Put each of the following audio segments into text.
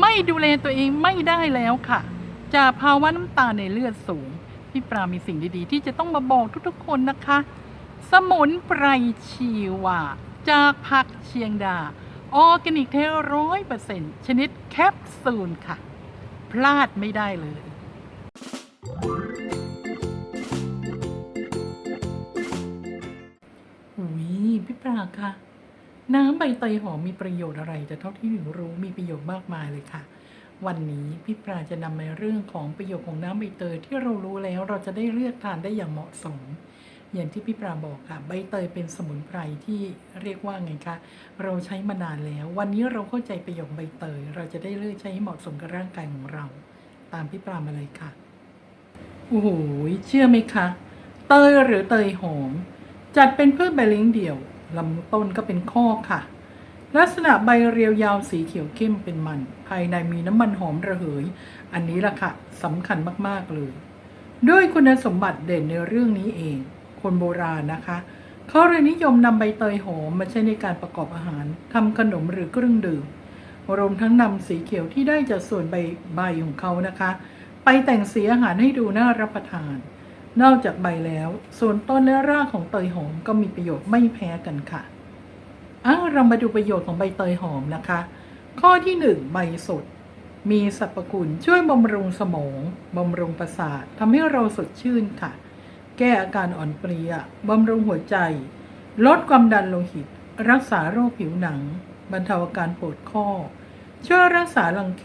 ไม่ดูแลตัวเองไม่ได้แล้วค่ะ จากภาวะน้ำตาในเลือดสูง พี่ปรามีสิ่งดีๆ ที่จะต้องมาบอกทุกๆคนนะคะ สมุนไพรชีวาจากผักเชียงดา ออร์แกนิกเทร้อยเปอร์เซ็นต์ชนิดแคปซูลค่ะ พลาดไม่ได้เลยอุ้ยพี่ปราค่ะ น้ำใบเตยหอมมีประโยชน์อะไร แต่เท่าที่หนูรู้มีประโยชน์มากมายเลยค่ะ วันนี้พี่ปราจะนำในเรื่องของประโยชน์ของน้ำใบเตยที่เรารู้แล้วเราจะได้เลือกทานได้อย่างเหมาะสม อย่างที่พี่ปราบอกค่ะ ใบเตยเป็นสมุนไพรที่เรียกว่าไงคะเราใช้มานานแล้ว วันนี้เราเข้าใจประโยชน์ใบเตย เราจะได้เลือกใช้ให้เหมาะสมกับร่างกายของเรา ตามพี่ปรามาเลยค่ะโอ้โหเชื่อไหมคะ เตยหรือเตยหอม จัดเป็นพืชใบเลี้ยงเดี่ยว ลำต้นก็เป็นข้อค่ะ ลักษณะใบเรียวยาวสีเขียวเข้มเป็นมัน ภายในมีน้ำมันหอมระเหย อันนี้ล่ะค่ะสำคัญมากๆเลย ด้วยคุณสมบัติเด่นในเรื่องนี้เอง คนโบราณนะคะเขาเลยนิยมนำใบเตยหอมมาใช้ในการประกอบอาหารทำขนมหรือเครื่องดื่มรวมทั้งนำสีเขียวที่ได้จากส่วนใบใบของเขานะคะ ไปแต่งสีอาหารให้ดูน่ารับประทาน นอกจากใบแล้ว ส่วนต้นและรากของเตยหอมก็มีประโยชน์ไม่แพ้กันค่ะอ้าเรามาดูประโยชน์ของใบเตยหอมนะคะ ข้อที่หนึ่งใบสด มีสรรพคุณช่วยบำรุงสมองบำรุงประสาททำให้เราสดชื่นค่ะ แก้อาการอ่อนเพลียบำรุงหัวใจ ลดความดันโลหิต รักษาโรคผิวหนัง บรรเทาอาการปวดข้อ ช่วยรักษารังแค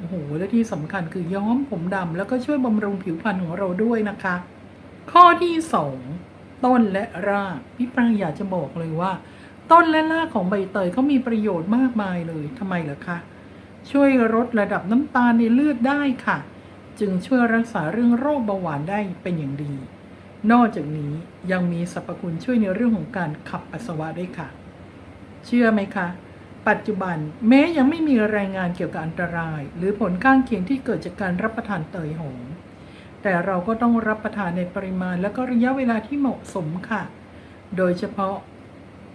โอ้โหและที่สำคัญคือย้อมผมดำแล้วก็ช่วยบำรุงผิวพรรณของเราด้วยนะคะ ข้อที่สองต้นและรากพี่ปรางอยากจะบอกเลยว่า ต้นและรากของใบเตยเขามีประโยชน์มากมายเลยทำไมเหรอคะช่วยลดระดับน้ำตาลในเลือดได้ค่ะ จึงช่วยรักษาเรื่องโรคเบาหวานได้เป็นอย่างดี นอกจากนี้ยังมีสรรพคุณช่วยในเรื่องของการขับปัสสาวะด้วยค่ะ เชื่อไหมคะ ปัจจุบันแม้ยังไม่มีรายงานเกี่ยวกับอันตราย หรือผลข้างเคียงที่เกิดจากการรับประทานเตยหอมแต่เราก็ต้องรับประทานในปริมาณและก็ระยะเวลาที่เหมาะสมค่ะ โดยเฉพาะ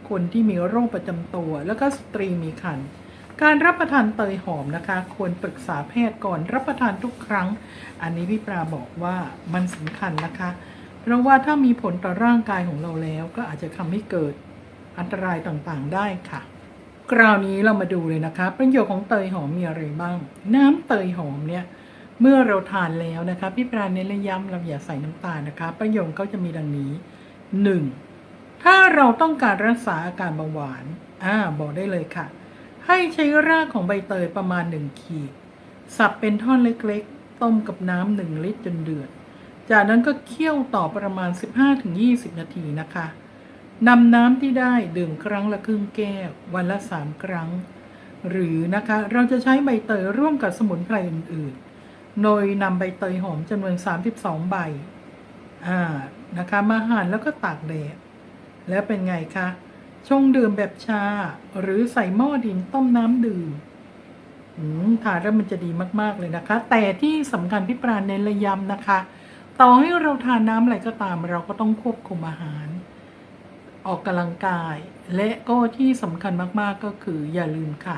คนที่มีโรคประจำตัว แล้วก็สตรีมีครรภ์การรับประทานเตยหอมนะคะ ควรปรึกษาแพทย์ก่อนรับประทานทุกครั้ง อันนี้พี่ปราบอกว่ามันสำคัญนะคะ เพราะว่าถ้ามีผลต่อร่างกายของเราแล้ว ก็อาจจะทำให้เกิดอันตรายต่างๆได้ค่ะ คราวนี้เรามาดูเลยนะคะ ประโยชน์ของเตยหอมมีอะไรบ้าง น้ำเตยหอมเนี่ยเมื่อเราทานแล้วนะคะพี่ปราณเน้นและย้ำเราอย่าใส่น้ำตาลนะคะ ประโยชน์เขาจะมีดังนี้ 1. ถ้าเราต้องการรักษาอาการเบาหวานอ่าบอกได้เลยค่ะ ให้ใช้รากของใบเตยประมาณ 1 ขีด สับเป็นท่อนเล็กๆ ต้มกับน้ำหนึ่งลิตรจนเดือด จากนั้นก็เคี่ยวต่อประมาณ 15-20 นาทีนะคะ นำน้ำที่ได้ดื่มครั้งละครึ่งแก้ว วันละ3ครั้ง หรือนะคะเราจะใช้ใบเตยร่วมกับสมุนไพรอื่นๆ โดยนำใบเตยหอมจำนวน 32 ใบอ่านะคะมาหั่นแล้วก็ตากแดดแล้วเป็นไงคะชงดื่มแบบชา หรือใส่หม้อดินต้มน้ำดื่มอืมทานแล้วมันจะดีมากๆเลยนะคะ แต่ที่สำคัญพี่ปราณเน้นระยำนะคะ ต่อให้เราทานน้ำอะไรก็ตาม เราก็ต้องควบคุมอาหาร ออกกำลังกาย และก็ที่สำคัญมากๆก็คืออย่าลืมค่ะ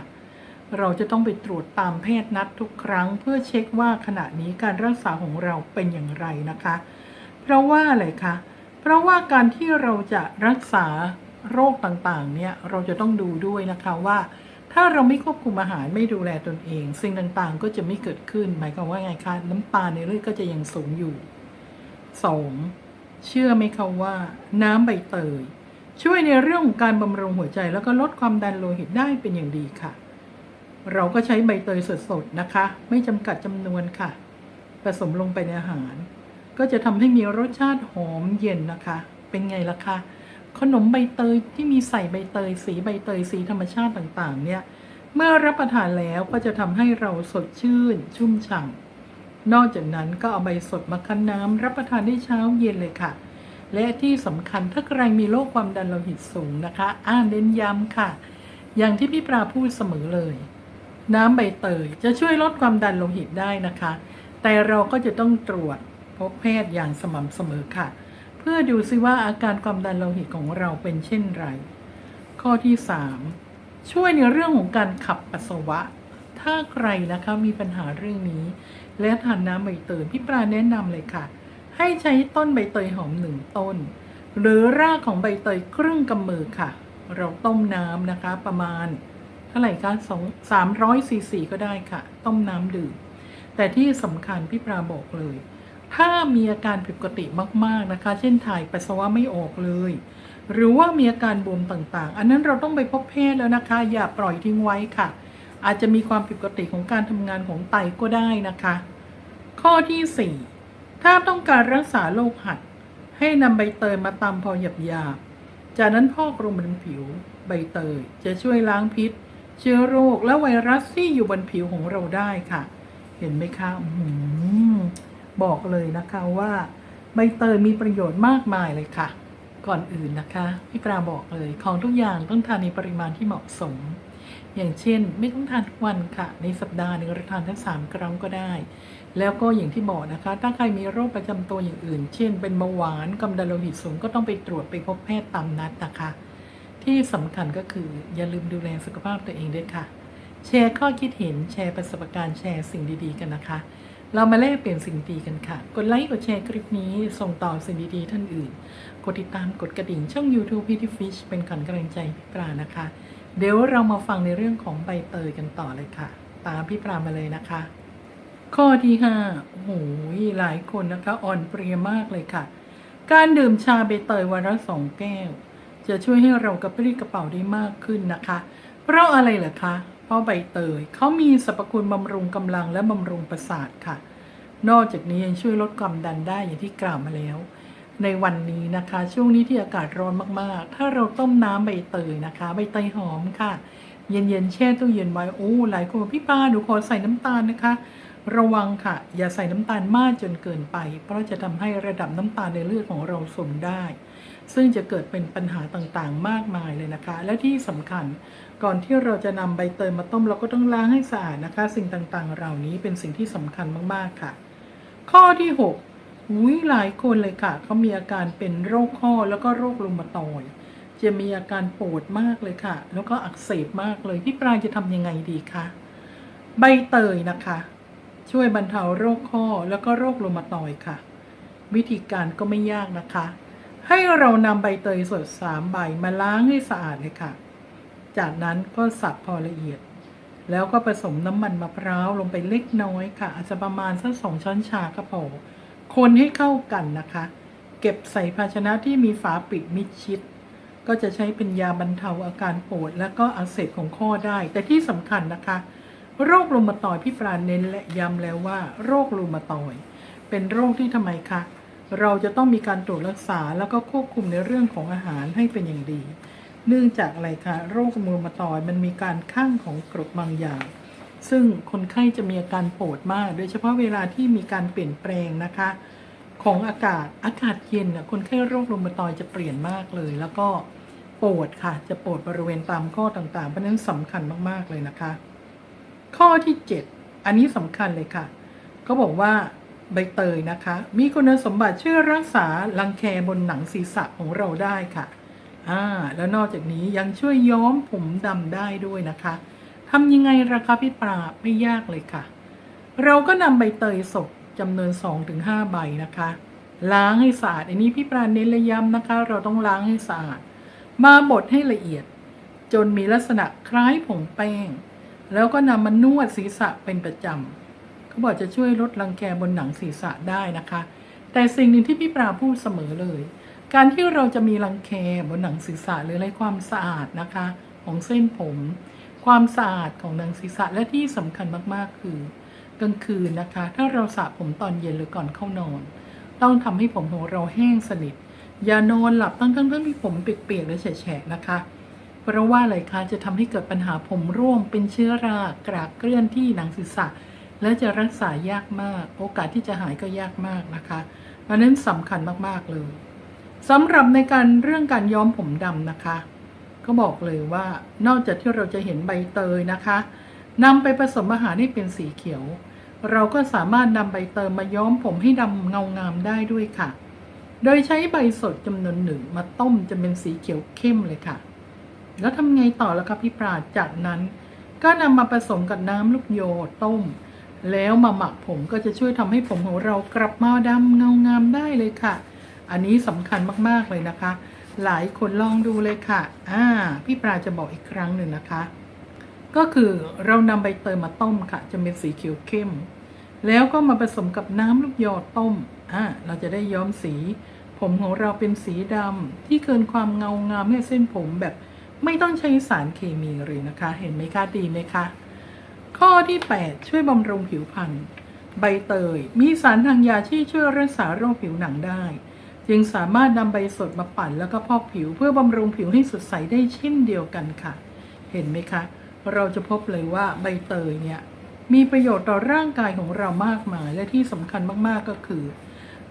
เราจะต้องไปตรวจตามแพทย์นัดทุกครั้ง เพื่อเช็คว่าขณะนี้การรักษาของเราเป็นอย่างไรนะคะ เพราะว่าอะไรคะเพราะว่าการที่เราจะรักษาโรคต่างๆ เนี่ยเราจะต้องดูด้วยนะคะว่าถ้าเราไม่ควบคุมอาหารไม่ดูแลตนเอง สิ่งต่างๆก็จะไม่เกิดขึ้น หมายความว่าไงคะ น้ำตาลในเลือดก็จะยังสูงอยู่ 2. เชื่อไหมคะว่า น้ำใบเตย ช่วยในเรื่องของการบำรุงหัวใจ แล้วก็ลดความดันโลหิตได้เป็นอย่างดีค่ะ เราก็ใช้ใบเตยสดๆนะคะ ไม่จำกัดจำนวนค่ะ ผสมลงไปในอาหาร ก็จะทำให้มีรสชาติหอมเย็นนะคะ เป็นไงล่ะคะขนมใบเตยที่มีใส่ใบเตย สีใบเตยสีธรรมชาติต่างๆ เนี่ย เมื่อรับประทานแล้วก็จะทำให้เราสดชื่น ชุ่มฉ่ำนอกจากนั้นก็เอาใบสดมาคั้นน้ำรับประทานได้เช้าเย็นเลยค่ะ และที่สำคัญถ้าใครมีโรคความดันโลหิตสูงนะคะอ่านเน้นย้ำค่ะ อย่างที่พี่ปราพูดเสมอเลย น้ำใบเตยจะช่วยลดความดันโลหิตได้นะคะ แต่เราก็จะต้องตรวจพบแพทย์อย่างสม่ำเสมอค่ะ เพื่อดูซิว่าอาการความดันโลหิตของเราเป็นเช่นไร ข้อที่ 3 ช่วยในเรื่องของการขับปัสสาวะ ถ้าใครนะคะมีปัญหาเรื่องนี้ และทานน้ำใบเตยพี่ปลาแนะนำเลยค่ะ ให้ใช้ต้นใบเตยหอมหนึ่งต้น หรือรากของใบเตยครึ่งกำมือค่ะ เราต้มน้ำนะคะประมาณเท่าไหร่คะสองสามร้อยซีซีก็ได้ค่ะ ต้มน้ำดื่ม แต่ที่สำคัญพี่ปลาบอกเลย ถ้ามีอาการผิดปกติมากๆนะคะ เช่นถ่ายปัสสาวะไม่ออกเลย หรือว่ามีอาการบวมต่างๆ อันนั้นเราต้องไปพบแพทย์แล้วนะคะ อย่าปล่อยทิ้งไว้ค่ะ อาจจะมีความผิดปกติของการทำงานของไตก็ได้นะคะ ข้อที่4 ถ้าต้องการรักษาโรคหัด ให้นำใบเตยมาตำพอหยาบๆจากนั้นพอกลงบนผิว ใบเตยจะช่วยล้างพิษ เชื้อโรคและไวรัสที่อยู่บนผิวของเราได้ค่ะ เห็นไหมคะอืบอกเลยนะคะว่า ใบเตยมีประโยชน์มากมายเลยค่ะ ก่อนอื่นนะคะพี่ปราบอกเลยของทุกอย่างต้องทานในปริมาณที่เหมาะสม อย่างเช่น ไม่ต้องทานทุกวันค่ะ ในสัปดาห์หนึ่งเราทานทั้งสามครั้งก็ได้ แล้วก็อย่างที่บอกนะคะ ถ้าใครมีโรคประจำตัวอย่างอื่น เช่น เป็นเบาหวานควาดันโลหิตสูงก็ต้องไปตรวจไปพบแพทย์ตามนัดนะคะ ที่สำคัญก็คืออย่าลืมดูแลสุขภาพตัวเองด้วยค่ะ แชร์ข้อคิดเห็นแชร์ประสบการณ์แชร์สิ่งดีๆ กันนะคะ เรามาแลกเปลี่ยนสิ่งดีกันค่ะ กดไลค์กดแชร์คลิปนี้ส่งต่อสิ่งดีๆ ท่านอื่น กดติดตามกดกระดิ่งช่อง YouTube พี่ทิฟิชเป็นขวัญกำลังใจพี่ปลานะคะ เดี๋ยวเรามาฟังในเรื่องของใบเตยกันต่อเลยค่ะ ตามพี่ปลามาเลยนะคะ ข้อที่ห้าโอ้โหหลายคนนะคะอ่อนเพลียมากเลยค่ะ การดื่มชาใบเตยวันละสองแก้ว จะช่วยให้เรากระปรี้กระเป๋าได้มากขึ้นนะคะ เพราะอะไรเหรอคะ เพราะใบเตยเขามีสรรพคุณบำรุงกำลังและบำรุงประสาทค่ะ นอกจากนี้ยังช่วยลดความดันได้อย่างที่กล่าวมาแล้ว ในวันนี้นะคะ ช่วงนี้ที่อากาศร้อนมากๆ ถ้าเราต้มน้ำใบเตยนะคะ ใบเตยหอมค่ะ เย็นๆแช่ตู้เย็นไว้โอ้หลายคนบอกพี่ปาหนูขอใส่น้ำตาลนะคะ ระวังค่ะ อย่าใส่น้ำตาลมากจนเกินไป เพราะจะทำให้ระดับน้ำตาลในเลือดของเราสูงได้ ซึ่งจะเกิดเป็นปัญหาต่างๆ มากมายเลยนะคะ และที่สำคัญก่อนที่เราจะนำใบเตยมาต้มเราก็ต้องล้างให้สะอาดนะคะ สิ่งต่างๆ เหล่านี้เป็นสิ่งที่สำคัญมากๆค่ะ ข้อที่6อุ้ยหลายคนเลยค่ะเขามีอาการเป็นโรคข้อแล้วก็โรครุมาตอยจะมีอาการปวดมากเลยค่ะ แล้วก็อักเสบมากเลยพี่ปลายจะทำยังไงดีคะใบเตยนะคะ ช่วยบรรเทาโรคข้อแล้วก็โรครุมาตอยค่ะ วิธีการก็ไม่ยากนะคะ ให้เรานำใบเตยสดสามใบมาล้างให้สะอาดเลยค่ะ จากนั้นก็สับพอละเอียด แล้วก็ผสมน้ำมันมะพร้าวลงไปเล็กน้อยค่ะ อาจจะประมาณสักสองช้อนชาก็พอคนให้เข้ากันนะคะ เก็บใส่ภาชนะที่มีฝาปิดมิดชิด ก็จะใช้เป็นยาบรรเทาอาการปวด และก็อักเสบของข้อได้ แต่ที่สำคัญนะคะ โรครูมาตอยพี่ปราเน้นและย้ำแล้วว่า โรครูมาตอย เป็นโรคที่ทำไมคะ เราจะต้องมีการตรวจรักษาแล้วก็ควบคุมในเรื่องของอาหารให้เป็นอย่างดี เนื่องจากอะไรคะโรครูมาตอยมันมีการข้างของกรดบางอย่าง ซึ่งคนไข้จะมีอาการปวดมาก โดยเฉพาะเวลาที่มีการเปลี่ยนแปลงนะคะ ของอากาศอากาศเย็นน่ะคนไข้โรครูมาตอยจะเปลี่ยนมากเลย แล้วก็ปวดค่ะ จะปวดบริเวณตามข้อต่างๆเพราะฉะนั้นสำคัญมากๆเลยนะคะ ข้อที่ 7 อันนี้สำคัญเลยค่ะก็บอกว่าใบเตยนะคะ มีคุณสมบัติช่วยรักษารังแคบนหนังศีรษะของเราได้ค่ะอ่าแล้วนอกจากนี้ยังช่วยย้อมผมดำได้ด้วยนะคะทำยังไงราคาพี่ปราไม่ยากเลยค่ะ เราก็นำใบเตยสดจำนวน 2-5 ใบนะคะ ล้างให้สะอาดอันนี้พี่ปราเน้นและย้ำนะคะ เราต้องล้างให้สะอาด มาบดให้ละเอียด จนมีลักษณะคล้ายผงแป้ง แล้วก็นำมานวดศีรษะเป็นประจำเขาบอกจะช่วยลดรังแคบนหนังศีรษะได้นะคะ แต่สิ่งหนึ่งที่พี่ปราพูดเสมอเลย การที่เราจะมีรังแคบนหนังศีรษะหรืออะไรความสะอาดนะคะของเส้นผม ความสะอาดของหนังศีรษะและที่สำคัญมากๆคือกลางคืนนะคะ ถ้าเราสระผมตอนเย็นหรือก่อนเข้านอน ต้องทำให้ผมของเราแห้งสนิท อย่านอนหลับตั้งทั้งๆที่ผมเปียกๆและแฉะๆนะคะ เพราะว่าอะไรคะจะทำให้เกิดปัญหาผมร่วง เป็นเชื้อรากรากเกลื่อนที่หนังศีรษะ และจะรักษายากมาก โอกาสที่จะหายก็ยากมากนะคะเพราะนั้นสำคัญมากๆเลยสำหรับในการเรื่องการย้อมผมดำนะคะ ก็บอกเลยว่านอกจากที่เราจะเห็นใบเตยนะคะนำไปผสมอาหารให้เป็นสีเขียว เราก็สามารถนำใบเตยมาย้อมผมให้ดำเงางามได้ด้วยค่ะ โดยใช้ใบสดจำนวนหนึ่งมาต้มจนเป็นสีเขียวเข้มเลยค่ะ แล้วทำไงต่อแล้วครับพี่ปราดจากนั้น ก็นำมาผสมกับน้ำลูกโยต้ม แล้วมาหมักผมก็จะช่วยทำให้ผมของเรากลับมาดำเงางามได้เลยค่ะ อันนี้สำคัญมากๆเลยนะคะ หลายคนลองดูเลยค่ะ อ่า พี่ปลาจะบอกอีกครั้งหนึ่งนะคะ ก็คือเรานำใบเตยมาต้มค่ะ จะเป็นสีเขียวเข้ม แล้วก็มาผสมกับน้ำลูกยอต้ม อ่า เราจะได้ย้อมสี ผมของเราเป็นสีดำที่เกินความเงางามให้เส้นผมแบบ ไม่ต้องใช้สารเคมีเลยนะคะ เห็นไหมคะดีไหมคะ ข้อที่ 8 ช่วยบำรุงผิวพรรณใบเตย มีสารทางยาที่ช่วยรักษาโรคผิวหนังได้ จึงสามารถนำใบสดมาปั่นแล้วก็พอกผิวเพื่อบำรุงผิวให้สดใสได้เช่นเดียวกันค่ะ เห็นไหมคะ เราจะพบเลยว่าใบเตยเนี่ยมีประโยชน์ต่อร่างกายของเรามากมายและที่สำคัญมากๆก็คือ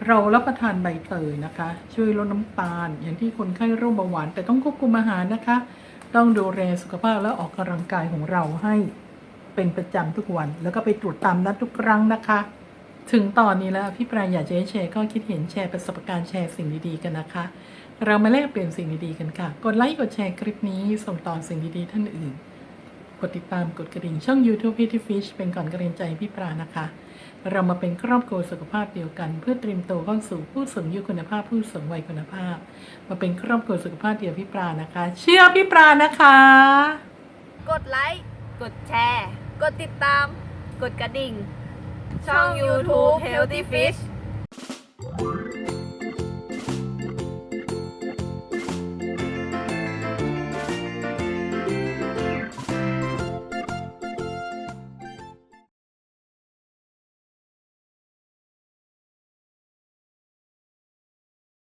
เรารับประทานใบเตยนะคะ ช่วยลดน้ำตาล อย่างที่คนไข้โรคเบาหวาน แต่ต้องควบคุมอาหารนะคะ ต้องดูแลสุขภาพและออกกำลังกายของเราให้เป็นประจำทุกวัน แล้วก็ไปตรวจตามนัดทุกครั้งนะคะ ถึงตอนนี้แล้วพี่ปรายอยากจะแชร์ก็คิดเห็นแชร์ประสบการณ์แชร์สิ่งดีๆกันนะคะ เรามาแลกเปลี่ยนสิ่งดีๆกันค่ะ กดไลค์กดแชร์คลิปนี้ส่งต่อสิ่งดีๆท่านอื่น กดติดตามกดกระดิ่งช่อง YouTube p i t y Fish เป็นก่อนกระเรียนใจพี่ปรานะคะ เรามาเป็นครอบครัวสุขภาพเดียวกัน เพื่อเตรียมตัวเข้าสู่ผู้สูงอายุคุณภาพ ผู้สูงวัยคุณภาพ มาเป็นครอบครัวสุขภาพเดียวพี่ปลานะคะ เชื่อพี่ปลานะคะ กดไลค์ กดแชร์ กดติดตาม กดกระดิ่ง ช่อง YouTube Healthy Fish